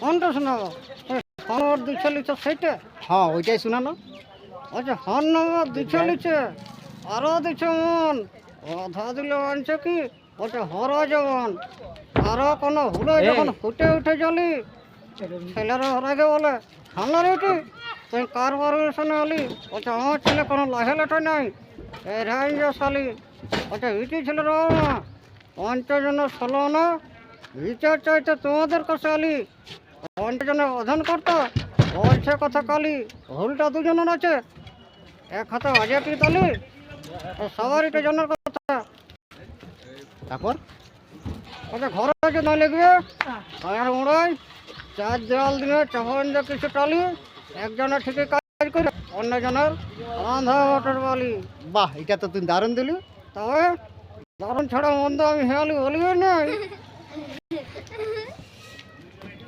কোনটা শোনাবো? নম্বর দিচ্ছে লিখছে সেইটা? হ্যাঁ ওইটাই শোনানো আচ্ছা হন নম্বর দিচ্ছে লিখছে। আরও দিচ্ছে মন। অধা দিলে আনছে কি? ওটা হর যেমন আরও কোনো হুড়ে যখন হুটে উঠে চলি ছেলেরা হরাগে বলে সামনে উঠি তুই কার পারমিশনে আলি ওটা আমার ছেলে কোনো লাহে লাঠে নাই। এই যে শালি। ওটা ইটি ছিল রে মা পঞ্চজনের ষোলো না বিচার চাইতে তোমাদের কাছে আলি পঞ্চজনের অধন করতো বলছে কথা কালি ভুলটা দুজনের আছে। এক হাতে অজাতি তালি ও সবারই তো জনের কথা। তারপর? আচ্ছা ঘরে আছে না লিখবে আর উড়াই চার দেওয়াল দিনে চাপন যে কিছু টালি একজনের ঠিকই কাজ করে অন্যজনের রান্ধা বটর বালি। বাহ এটা তো তুই দারুণ দিলি। তবে দারুণ ছাড়া মন্দ আমি হেয়ালি বলিও নাই।